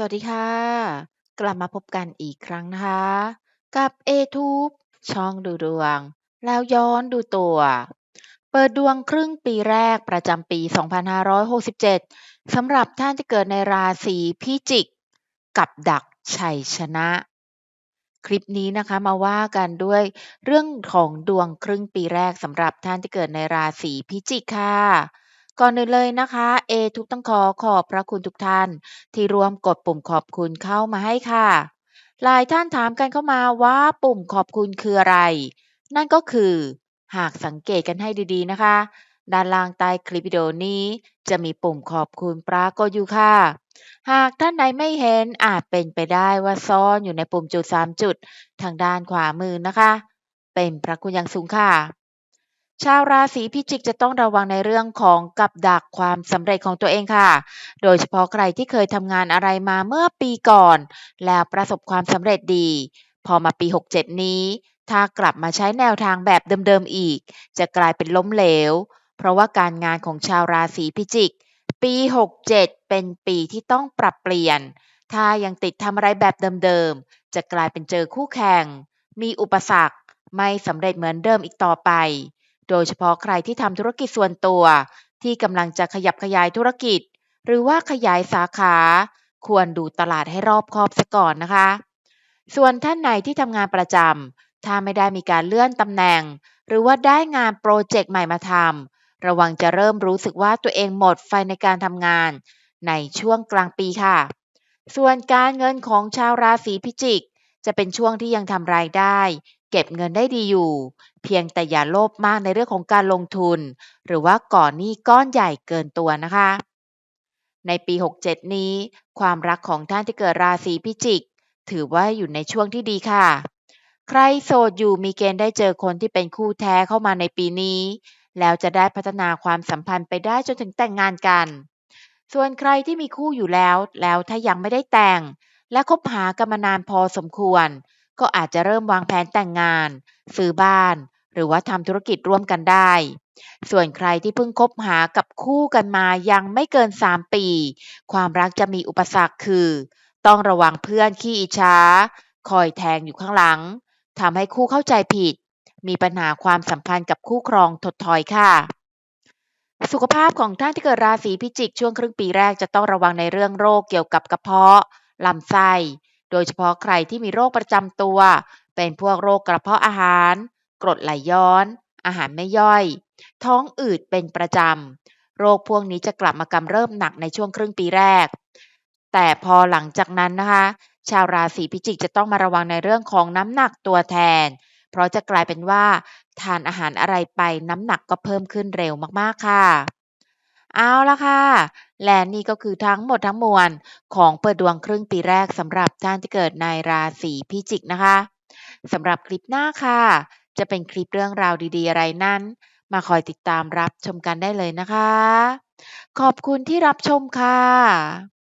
สวัสดีค่ะ กลับมาพบกันอีกครั้งนะคะ กับ a t u b e ช่องดูดวง แล้วย้อนดูตัว เปิดดวงครึ่งปีแรกประจำปี 2567 สำหรับท่านที่เกิดในราศีพิจิก กับดักชัยชนะ คลิปนี้นะคะมาว่ากันด้วยเรื่องของดวงครึ่งปีแรกสำหรับท่านที่เกิดในราศีพิจิกค่ะ ก่อนอื่นเลยนะคะ เอทุกต้องขอขอบพระคุณทุกท่าน ที่ร่วมกดปุ่มขอบคุณเข้ามาให้ค่ะ หลายท่านถามกันเข้ามาว่าปุ่มขอบคุณคืออะไร นั่นก็คือ หากสังเกตกันให้ดีๆนะคะ ด้านล่างใต้คลิปวิดีโอนี้ จะมีปุ่มขอบคุณปรากฏอยู่ค่ะ หากท่านใดไม่เห็นอาจเป็นไปได้ว่าซ่อนอยู่ในปุ่มจุด 3 จุด ทางด้านขวามือนะคะ เป็นพระคุณอย่างสูงค่ะ ชาวราศีพิจิกจะต้องระวังในเรื่องของกับดักความสำเร็จของตัวเองค่ะ โดยเฉพาะใครที่เคยทำงานอะไรมาเมื่อปีก่อน แล้วประสบความสำเร็จดี พอมาปี 67 นี้ ถ้ากลับมาใช้แนวทางแบบเดิมๆอีก จะกลายเป็นล้มเหลว เพราะว่าการงานของชาวราศีพิจิก ปี 67 เป็นปีที่ต้องปรับเปลี่ยน ถ้ายังติดทำอะไรแบบเดิมๆ จะกลายเป็นเจอคู่แข่ง มีอุปสรรค ไม่สำเร็จเหมือนเดิมอีกต่อไป โดยเฉพาะใครที่ทำธุรกิจส่วนตัว ที่กำลังจะขยับขยายธุรกิจ หรือว่าขยายสาขา ควรดูตลาดให้รอบคอบซะก่อนนะคะ ส่วนท่านไหนที่ทำงานประจำถ้าไม่ได้มีการเลื่อนตำแหน่ง หรือว่าได้งานโปรเจกต์ใหม่มาทำระวังจะเริ่มรู้สึกว่าตัวเองหมดไฟในการทำงาน ในช่วงกลางปีค่ะ ส่วนการเงินของชาวราศีพิจิกจะเป็นช่วงที่ยังทำรายได้ เก็บเงินได้ดีอยู่ เพียงแต่อย่าโลภมากในเรื่องของการลงทุน หรือว่าก่อนหนี้ก้อนใหญ่เกินตัวนะคะ ในปี 67 นี้ ความรักของท่านที่เกิดราศีพิจิก ถือว่าอยู่ในช่วงที่ดีค่ะ ใครโสดอยู่มีเกณฑ์ได้เจอคนที่เป็นคู่แท้เข้ามาในปีนี้ แล้วจะได้พัฒนาความสัมพันธ์ไปได้จนถึงแต่งงานกัน ส่วนใครที่มีคู่อยู่แล้ว แล้วถ้ายังไม่ได้แต่ง และคบหากันมานานพอสมควร ก็อาจจะเริ่มวางแผนแต่งงาน ซื้อบ้าน หรือว่าทำธุรกิจร่วมกันได้ ส่วนใครที่เพิ่งคบหากับคู่กันมายังไม่เกิน 3 ปี ความรักจะมีอุปสรรคคือ ต้องระวังเพื่อนขี้อิจฉาคอยแทงอยู่ข้างหลังทำให้คู่เข้าใจผิด มีปัญหาความสัมพันธ์กับคู่ครองถดถอยค่ะสุขภาพของท่านที่เกิดราศีพิจิกช่วงครึ่งปีแรกจะต้องระวังในเรื่องโรคเกี่ยวกับกระเพาะ ลำไส้ โดยเฉพาะใครที่มีโรคประจำตัว เป็นพวกโรคกระเพาะอาหาร กรดไหลย้อน อาหารไม่ย่อย ท้องอืดเป็นประจำ โรคพวกนี้จะกลับมากำเริบหนักในช่วงครึ่งปีแรก แต่พอหลังจากนั้นนะคะ ชาวราศีพิจิกจะต้องมาระวังในเรื่องของน้ำหนักตัวแทน เพราะจะกลายเป็นว่า ทานอาหารอะไรไปน้ำหนักก็เพิ่มขึ้นเร็วมากๆค่ะ เอาละค่ะ และนี่ก็คือทั้งหมดทั้งมวลของเปิดดวงครึ่งปีแรกสำหรับท่านที่เกิดในราศีพิจิกนะคะสำหรับคลิปหน้าค่ะ จะเป็นคลิปเรื่องราวดีๆ อะไรนั้น มาคอยติดตามรับชมกันได้เลยนะคะ ขอบคุณที่รับชมค่ะ